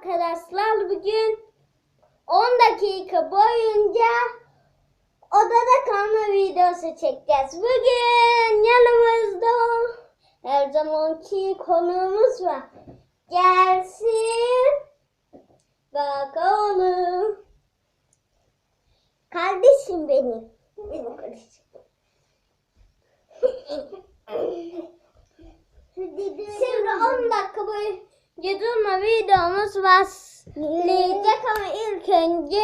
arkadaşlar bugün 10 dakika boyunca odada kalma videosu çekeceğiz. Bugün yanımızda her zamanki konuğumuz var. Gelsin bakalım. Kardeşim benim. Benim kardeşim. Şimdi 10 dakika boyunca durma videomuz başlayacak ama ilk önce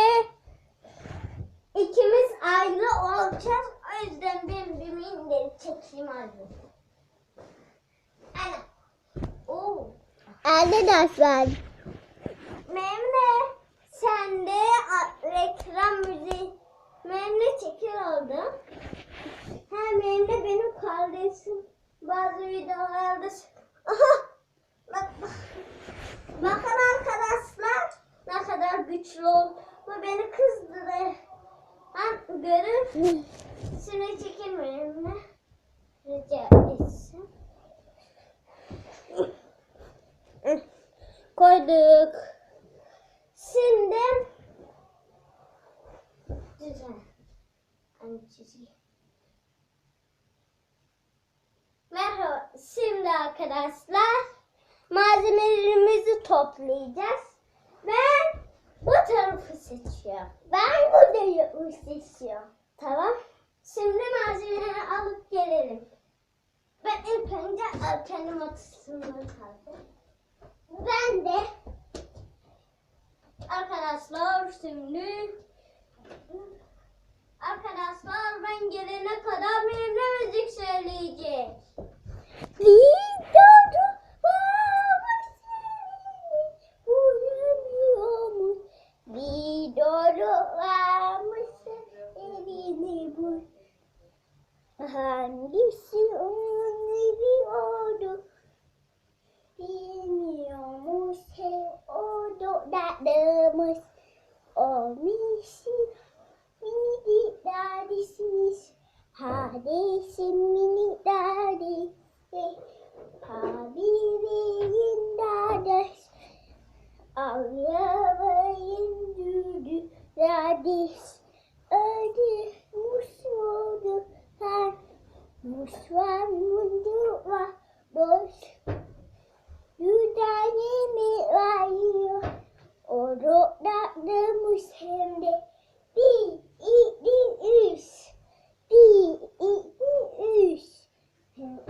ikimiz ayrı olacağız. O yüzden ben bir minderi çekeyim abi. Ana. Oo. Arkadaşlar Memle sen de reklam müziği Memle çekil oldu. Ha Memle benim kardeşim. Bazı videolarda Aha! Bak, bak. Bakın arkadaşlar ne kadar güçlü. Bu beni kızdırır. Ha görür. Şimdi çekil Memle. Rica etsin. Koyduk. Şimdi güzel. Merhaba. Şimdi arkadaşlar malzemelerimizi toplayacağız. Ben bu tarafı seçiyorum. Ben burayı seçiyorum. Tamam. Şimdi malzemeleri alıp gelelim. Ben ilk önce kendim atışımdan kaldım. Ben de arkadaşlar şimdi arkadaşlar ben gelene kadar benimle müzik söyleyecek. videoda varmış Hadesim mini dadisi. Habibeyin dadas. Ağlamayın düdü dadis. Ödü musmudu sen. Musvan mundu var boş. Yudane mi var Oru dadımız hem de bir, iki, üç. Bir, iki, üç.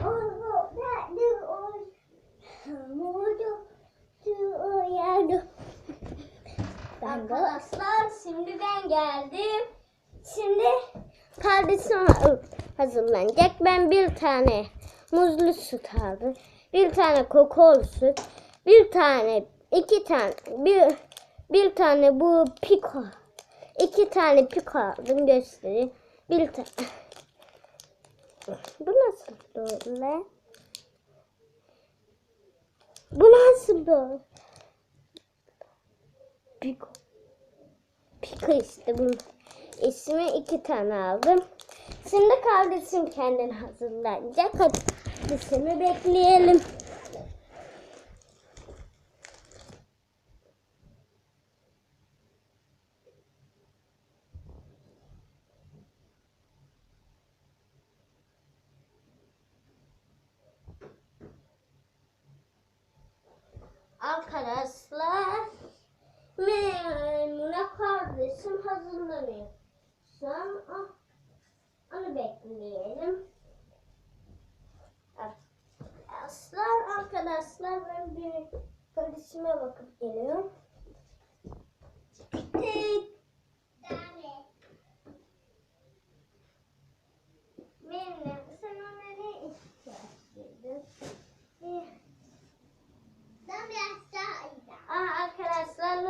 Ol. Hamudu tuyadı. Ben de Arkadaşlar şimdi ben geldim. Şimdi kardeşim hazırlanacak. Ben bir tane muzlu süt aldım. Bir tane kokol süt. Bir tane, iki tane, bir bir tane bu piko. iki tane piko aldım göstereyim. Tane. Bu nasıl böyle? Bu nasıl böyle? Piko. Piko işte bunun ismi iki tane aldım. Şimdi kardeşim kendini hazırlanacak. Hadi kardeşimi bekleyelim. Arkadaşlar Meymune kardeşim hazırlanıyor. Şu an ah, onu bekleyelim. Arkadaşlar, arkadaşlar ben bir kardeşime bakıp geliyorum. Tık. Meymune sen ona ne ihtiyaç duydun? Bir- Ben biraz daha iyi. Aa, arkadaşlar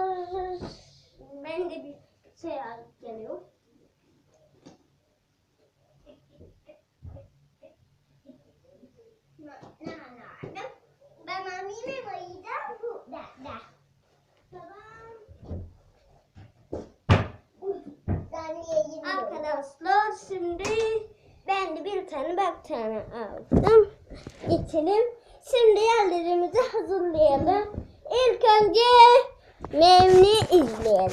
ben de bir şey alıp geliyorum. Ben mamime koyacağım bu da da. Tamam. Ben yiyeyim. Arkadaşlar şimdi ben de bir tane aldım. Geçelim. Şimdi yerlerimizi hazırlayalım. İlk önce Mevni izleyelim.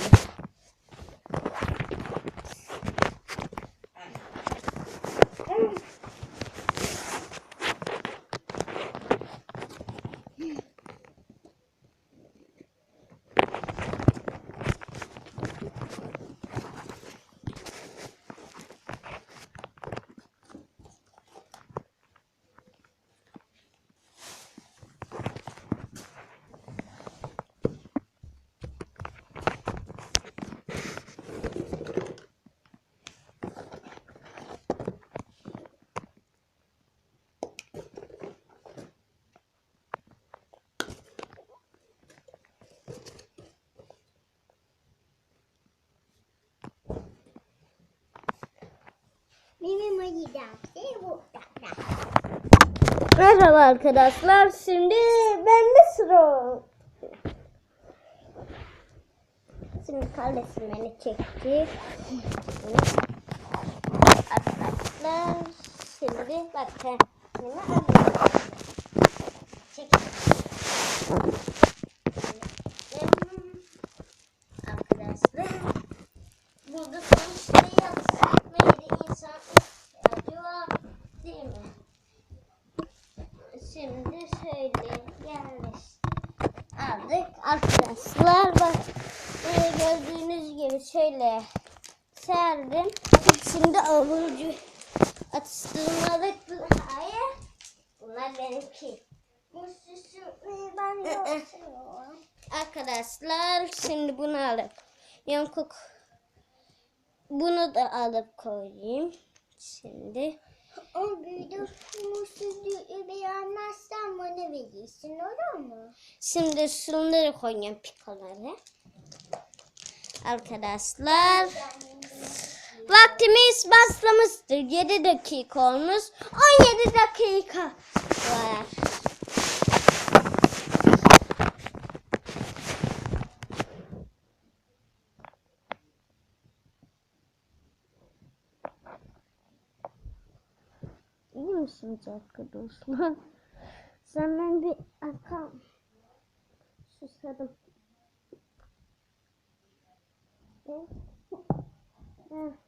Benim Merhaba arkadaşlar. Şimdi bende sıra. Şimdi kardeşim çekti. Arkadaşlar şimdi bakın. Şimdi. Arkadaşlar burada sonuçta yazmayı insan ihtiyacı var değil mi? Şimdi şöyle yerleş aldık arkadaşlar bak böyle gördüğünüz gibi şöyle serdim şimdi avucu atıştırmalık hayır bunlar benimki Bu süsü ben Hı hı. yapıyorum. arkadaşlar şimdi bunu alıp yankuk bunu da alıp koyayım şimdi O büyüdü bu süsü beğenmezsen bana verirsin olur mu? Şimdi şunları koyayım pikoları. Arkadaşlar vaktimiz başlamıştır. 7 dakika olmuş. 17 dakika var. İyi misiniz arkadaşlar? Senden bir arka susadım. Evet.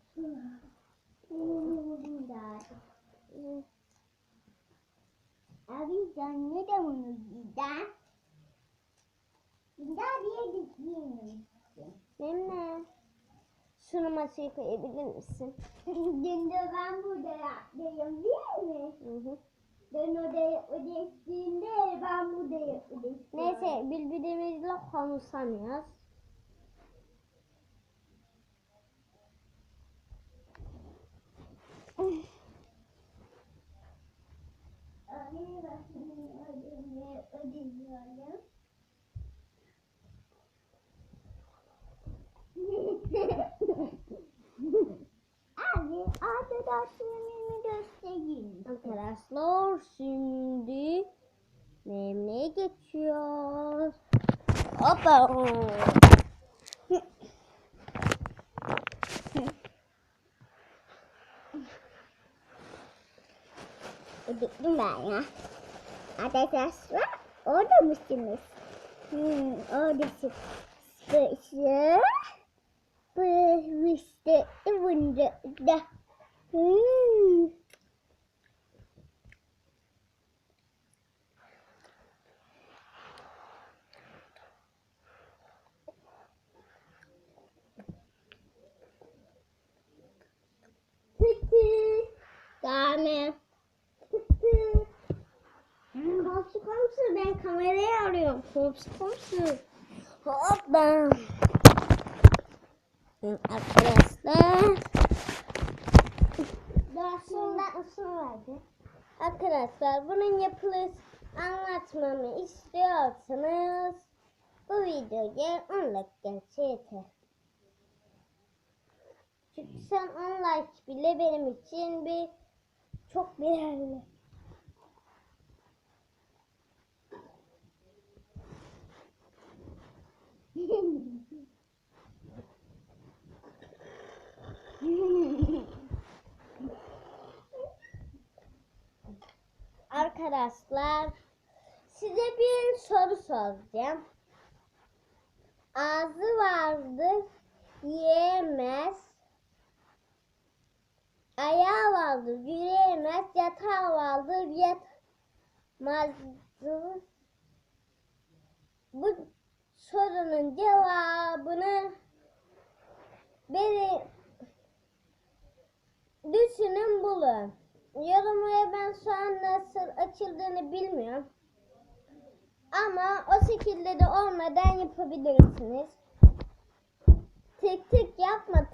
Abi sen ne de giydin? Bir daha diye gitmiyorum. Benimle şunu masaya koyabilir misin? Dün de ben burada yaptım değil mi? Hı hı. Dün odaya ödeştiğinde ben burada ödeştim. Neyse birbirimizle konuşamıyoruz. Abi arkadaşlarımı göstereyim. Arkadaşlar şimdi memneye geçiyoruz. Hoppa. Ödedim ben ya. Arkadaşlar orada mısınız? Hmm, oradasın. Bu işte bunda da. Hmm. Peki. Tane. Komşu komşu ben kamerayı arıyorum. Komşu komşu. Hoppa. Arkadaşlar. Dersinde ısın verdi. Arkadaşlar bunun yapılış anlatmamı istiyorsanız bu videoya 10 like yeter. Çünkü sen 10 like bile benim için bir çok değerli. Arkadaşlar size bir soru soracağım. Ağzı vardır, yiyemez. Ayağı vardır, yürüyemez. Yatağı vardır, yatmaz. Bu sorunun cevabını beni düşünün bulun. Yorumlara ben şu an nasıl açıldığını bilmiyorum. Ama o şekilde de olmadan yapabilirsiniz. Tık tık yapma.